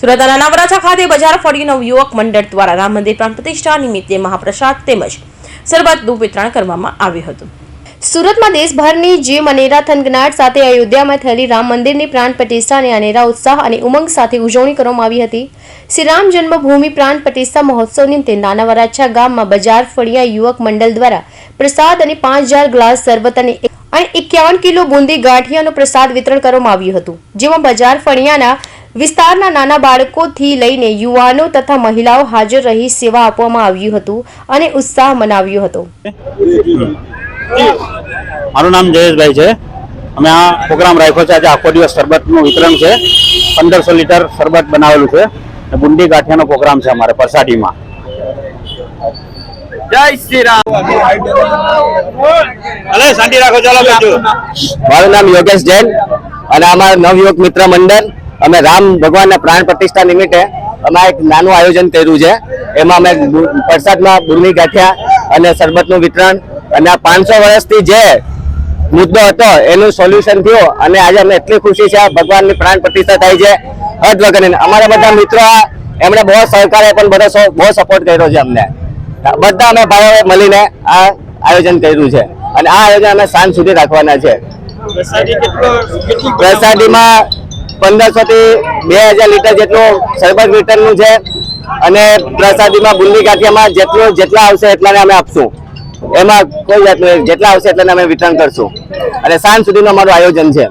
સુરતના નાના ખાતે બજાર ફળીયું નવયુવક મંડળ દ્વારા રામ મંદિર પ્રાણ પ્રતિષ્ઠા નિમિત્તે મહાપ્રસાદ તેમજ સરબતનું વિતરણ કરવામાં આવ્યું હતું. સુરતમાં દેશભરની જે અનેરા થનગનાટ સાથે અયોધ્યામાં થયેલી રામ મંદિરની પ્રાણ પ્રતિષ્ઠાને અનેરા ઉત્સાહ અને ઉમંગ સાથે ઉજવણી કરવામાં આવી હતી. શ્રી રામ જન્મભૂમિ પ્રાણ પ્રતિષ્ઠા મહોત્સવ નિમિત્તે નાના વરાછા ગામમાં બજાર ફળિયા યુવક મંડળ દ્વારા પ્રસાદ અને પાંચ હજાર ગ્લાસ શરબત અને અને એકાવન કિલો બુંદી ગાંઠિયાનું પ્રસાદ વિતરણ કરવામાં આવ્યું હતું, જેમાં બજાર ફળિયાના વિસ્તારના નાના બાળકોથી લઈને યુવાનો તથા મહિલાઓ હાજર રહી સેવા આપવામાં આવ્યું હતું અને ઉત્સાહ મનાવ્યો હતો. મારું નામ જયેશભાઈ છે. અમે આ પ્રોગ્રામ રાખ્યો છે. આજે આખો દિવસ શરબતનું વિતરણ છે. પંદરસો લીટર શરબત બનાવેલું છે. બુંદી ગાંઠિયાનો પ્રોગ્રામ છે અમારે પરસાડીમાં જય શ્રી રામ. અલે શાંતિ રાખો ચાલો મારું નામ યોગેશ જૈન અને અમારા નવયુવક મિત્ર મંડળ અમે રામ ભગવાનના પ્રાણ પ્રતિષ્ઠા નિમિત્તે અમે એક નાનું આયોજન કર્યું છે. એમાં અમે પ્રસાદમાં બુરની ગાંઠિયા અને શરબતનું વિતરણ અને આ પાંચસો વર્ષથી જે મુદ્દો હતો એનું સોલ્યુશન થયું અને આજે અમે એટલી ખુશી છે ભગવાનની પ્રાણ પ્રતિષ્ઠા થાય છે હદ વગરની. અમારા બધા મિત્રો એમણે બહુ સહકારે પણ બધો બહુ સપોર્ટ કર્યો છે અમને. બધા અમે ભાઈઓએ મળીને આ આયોજન કર્યું છે. અને આ આયોજન અમે સાંજ સુધી રાખવાના છે. પ્રસાદીમાં પંદરસો થી બે હજાર લીટર જેટલું સરબત રિટર્નનું છે અને પ્રસાદીમાં બુંદી ગાંઠિયામાં જેટલું જેટલા આવશે એટલાને અમે આપશું. એમાં કોઈ જાતનું, જેટલા આવશે એટલાને અમે વિતરણ કરશું. અને સાંજ સુધીનું અમારું આયોજન છે.